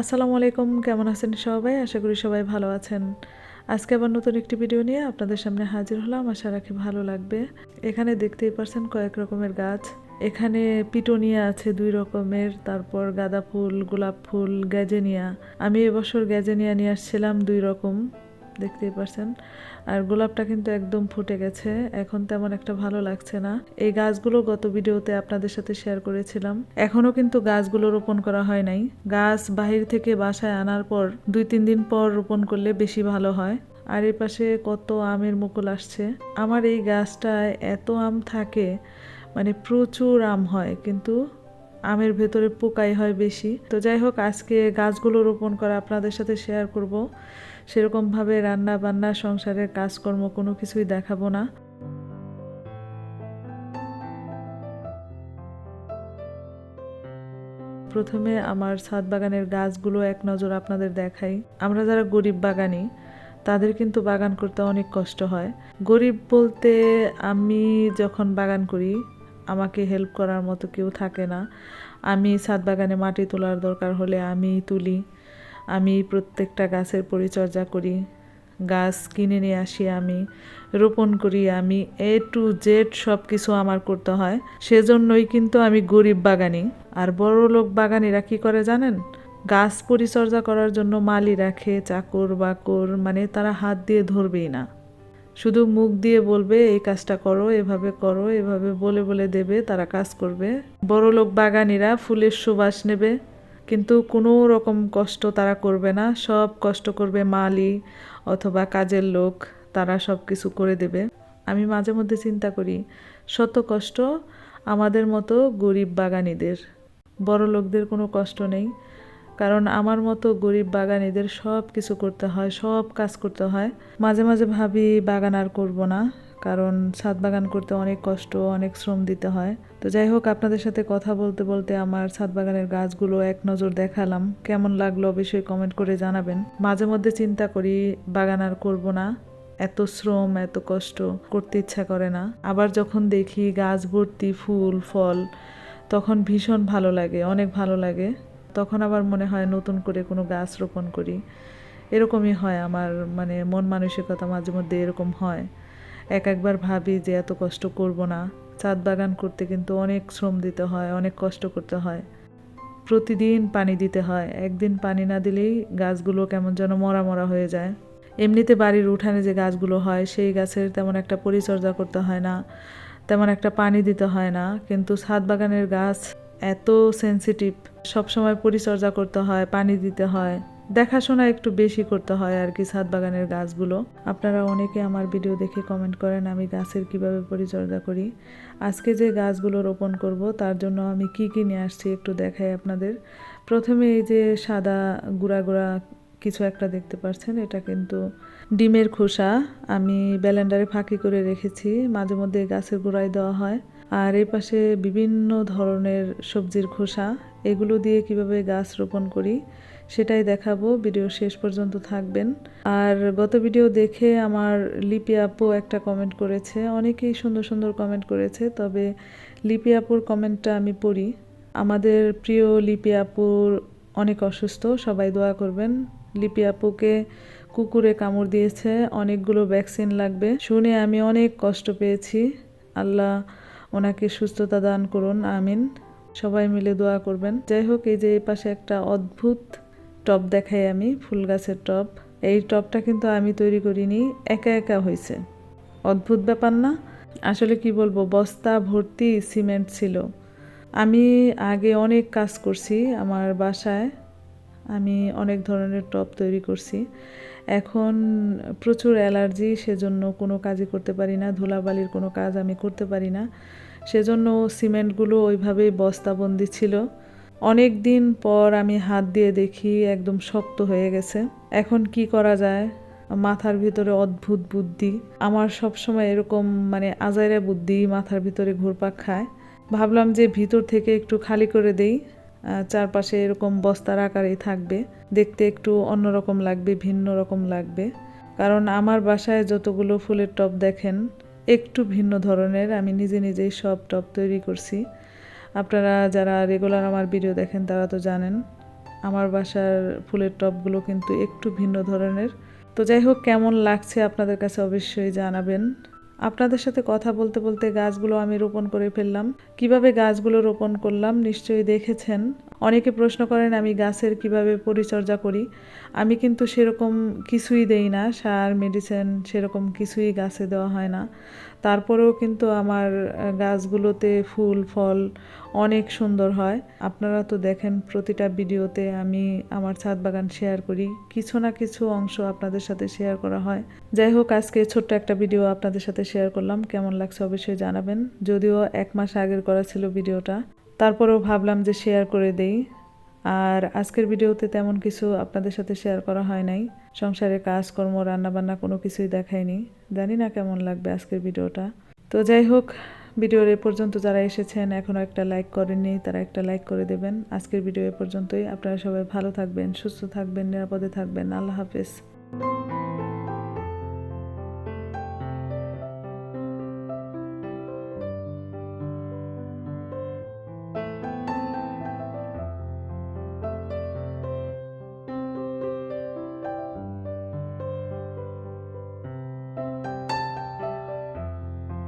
আসসালামু আলাইকুম, কেমন আছেন সবাই? আশা করি সবাই ভালো আছেন। আজকে আবার নতুন একটি ভিডিও নিয়ে আপনাদের সামনে হাজির হলাম। আশা রাখি ভালো লাগবে। এখানে দেখতেই পারছেন কয়েক রকমের গাছ। এখানে পিটোনিয়া আছে দুই রকমের, তারপর গাঁদা ফুল, গোলাপ ফুল, গ্যাজেনিয়া। আমি এবছর গ্যাজেনিয়া নিয়ে আসছিলাম দুই রকম। দেখতেই পারছেন। আর গোলাপটা কিন্তু একদম ফুটে গেছে। এখন তেমন একটা ভালো লাগছে না। এই গাছগুলো গত ভিডিওতে আপনাদের সাথে শেয়ার করেছিলাম। এখনও কিন্তু গাছগুলো রোপণ করা হয় নাই। গাছ বাহির থেকে বাসায় আনার পর দুই, তিন দিন পর রোপণ করলে বেশি ভালো হয়। আর এই পাশে কত আমের মুকুল আসছে। আমার এই গাছটায় এত আম থাকে মানে প্রচুর আম হয়, কিন্তু আমের ভেতরে পোকাই হয় বেশি। তো যাই হোক, আজকে গাছগুলো রোপণ করা আপনাদের সাথে শেয়ার করব। সেরকমভাবে রান্না বান্না, সংসারের কাজকর্ম কোনো কিছুই দেখাবো না। প্রথমে আমার ছাদ বাগানের গাছগুলো এক নজর আপনাদের দেখাই। আমরা যারা গরিব বাগানি, তাদের কিন্তু বাগান করতে অনেক কষ্ট হয়। গরিব বলতে আমি যখন বাগান করি, আমাকে হেল্প করার মতো কেউ থাকে না। আমি ছাদ বাগানে মাটি তোলার দরকার হলে আমি তুলি। আমি প্রত্যেকটা গাছের পরিচর্যা করি। গাছ কিনে নিয়ে আসি আমি, রোপণ করি আমি এ টু জেড সব কিছু আমার করতে হয়। সেজন্যই কিন্তু আমি গরিব বাগানি। আর বড় লোক বাগানিরা কি করে জানেন? গাছ পরিচর্যা করার জন্য মালি রাখে, চাকর বাকর মানে তারা হাত দিয়ে ধরবেই না। শুধু মুখ দিয়ে বলবে, এই কাজটা করো, এভাবে করো, এভাবে বলে বলে দেবে, তারা কাজ করবে। বড় লোক বাগানিরা ফুলের সুবাস নেবে। কিন্তু কোনো রকম কষ্ট তারা করবে না। সব কষ্ট করবে মালি অথবা কাজের লোক, তারা সব কিছু করে দেবে। আমি মাঝে মধ্যে চিন্তা করি, শত কষ্ট আমাদের মতো গরিব বাগানিদের। বড় লোকদের কোনো কষ্ট নেই, কারণ আমার মতো গরিব বাগানিদের সব কিছু করতে হয়, সব কাজ করতে হয়। মাঝে মাঝে ভাবি, বাগান আর করব না। কারণ ছাদ বাগান করতে অনেক কষ্ট, অনেক শ্রম দিতে হয়। তো যাই হোক, আপনাদের সাথে কথা বলতে বলতে আমার ছাদ বাগানের গাছগুলো এক নজর দেখালাম। কেমন লাগল অবশ্যই কমেন্ট করে জানাবেন। মাঝে মধ্যে চিন্তা করি, বাগান আর করব না। এত শ্রম, এত কষ্ট, করতে ইচ্ছা করে না। আবার যখন দেখি গাছ ভর্তি ফুল, ফল, তখন ভীষণ ভালো লাগে, অনেক ভালো লাগে। তখন আবার মনে হয় নতুন করে কোনো গাছ রোপণ করি। এরকমই হয় আমার মানে মন মানসিকতা মাঝে মধ্যে এরকম হয়। এক একবার ভাবি যে এত কষ্ট করব না। ছাদ বাগান করতে কিন্তু অনেক শ্রম দিতে হয়, অনেক কষ্ট করতে হয়। প্রতিদিন পানি দিতে হয়। একদিন পানি না দিলেই গাছগুলো কেমন যেন মরা মরা হয়ে যায়। এমনিতে বাড়ির উঠানে যে গাছগুলো হয়, সেই গাছের তেমন একটা পরিচর্যা করতে হয় না, তেমন একটা পানি দিতে হয় না। কিন্তু ছাদ বাগানের গাছ এত সেন্সিটিভ সবসময় পরিচর্যা করতে হয়, পানি দিতে হয়। দেখাশোনা একটু বেশি করতে হয় আর কি ছাদ বাগানের গাছগুলো। আপনারা অনেকে আমার ভিডিও দেখে কমেন্ট করেন আমি গাছের কীভাবে পরিচর্যা করি। আজকে যে গাছগুলো রোপণ করব, তার জন্য আমি কি কি নিয়ে আসছি একটু দেখাই আপনাদের। প্রথমে এই যে সাদা গুঁড়া গুঁড়া কিছু একটা দেখতে পাচ্ছেন, এটা কিন্তু ডিমের খোসা। আমি ব্যালেন্ডারে ফাঁকি করে রেখেছি, মাঝে মধ্যে গাছের গোড়ায় দেওয়া হয়। আর এই পাশে বিভিন্ন ধরনের সবজির খোসা, এগুলো দিয়ে কীভাবে গাছ রোপণ করি সেটাই দেখাবো, ভিডিও শেষ পর্যন্ত থাকবেন। আর গত ভিডিও দেখে আমার লিপি আপু একটা কমেন্ট করেছে, অনেকেই সুন্দর সুন্দর কমেন্ট করেছে, তবে লিপি আপুর কমেন্টটা আমি পড়ি। আমাদের প্রিয় লিপি আপুর অনেক অসুস্থ, সবাই দোয়া করবেন। লিপি আপুকে কুকুরে কামড় দিয়েছে, অনেকগুলো ভ্যাকসিন লাগবে। শুনে আমি অনেক কষ্ট পেয়েছি। আল্লাহ ওনাকে সুস্থতা দান করুন, আমিন। সবাই মিলে দোয়া করবেন। যাই হোক, এই যে এই পাশে একটা অদ্ভুত টব দেখাই আমি, ফুল গাছের টব। এই টবটা কিন্তু আমি তৈরি করিনি, একা একা হয়েছে। অদ্ভুত ব্যাপার না। আসলে কি বলব, বস্তা ভর্তি সিমেন্ট ছিল। আমি আগে অনেক কাজ করছি আমার বাসায়। আমি অনেক ধরনের টব তৈরি করছি। এখন প্রচুর অ্যালার্জি, সেজন্য কোনো কাজই করতে পারি না, ধুলাবালির কোনো কাজ আমি করতে পারি না। সেজন্য সিমেন্টগুলো ওইভাবেই বস্তাবন্দি ছিল। অনেক দিন পর আমি হাত দিয়ে দেখি একদম শক্ত হয়ে গেছে। এখন কি করা যায়? মাথার ভিতরে অদ্ভুত বুদ্ধি। আমার সব সময় এরকম মানে আজাইরা বুদ্ধি মাথার ভিতরে ঘুরপাক খায়। ভাবলাম যে ভিতর থেকে একটু খালি করে দেই। চারপাশে এরকম বস্তার আকারেই থাকবে। দেখতে একটু অন্যরকম লাগবে, ভিন্ন রকম লাগবে। কারণ আমার বাসায় যতগুলো ফুলের টব দেখেন, একটু ভিন্ন ধরনের, আমি নিজে নিজেই সব টব তৈরি করছি। আপনারা যারা রেগুলার আমার ভিডিও দেখেন, তারা তো জানেন, আমার বাসার ফুলের টবগুলো কিন্তু একটু ভিন্ন ধরনের। তো যাই হোক, কেমন লাগছে আপনাদের কাছে অবশ্যই জানাবেন। আপনাদের সাথে কথা বলতে বলতে গাছগুলো আমি রোপণ করে ফেললাম। কীভাবে গাছগুলো রোপণ করলাম নিশ্চয়ই দেখেছেন। অনেকে প্রশ্ন করেন, আমি গাছের কীভাবে পরিচর্যা করি? আমি কিন্তু সেরকম কিছুই দেই না, সার মেডিসিন সেরকম কিছুই গাছে দেওয়া হয় না। তারপরেও কিন্তু আমার গাছগুলোতে ফুল, ফল অনেক সুন্দর হয়। আপনারা তো দেখেন প্রতিটা ভিডিওতে আমি আমার ছাদ বাগান শেয়ার করি। কিছু না কিছু অংশ আপনাদের সাথে শেয়ার করা হয়। যাই হোক, আজকে ছোট্ট একটা ভিডিও আপনাদের সাথে শেয়ার করলাম। কেমন লাগছে অবশ্যই জানাবেন। যদিও এক মাস আগের করা ছিল ভিডিওটা তারপরেও ভাবলাম যে শেয়ার করে দেই। আর আজকের ভিডিওতে তেমন কিছু আপনাদের সাথে শেয়ার করা হয় নাই। সংসারে কাজকর্ম, রান্নাবান্না কোনো কিছুই দেখায়নি জানি না কেমন লাগবে আজকের ভিডিওটা। তো যাই হোক, ভিডিওর এ পর্যন্ত যারা এসেছেন, এখনও একটা লাইক করেননি, তারা একটা লাইক করে দেবেন। আজকের ভিডিও এ পর্যন্তই। আপনারা সবাই ভালো থাকবেন, সুস্থ থাকবেন, নিরাপদে থাকবেন। আল্লাহ হাফেজ।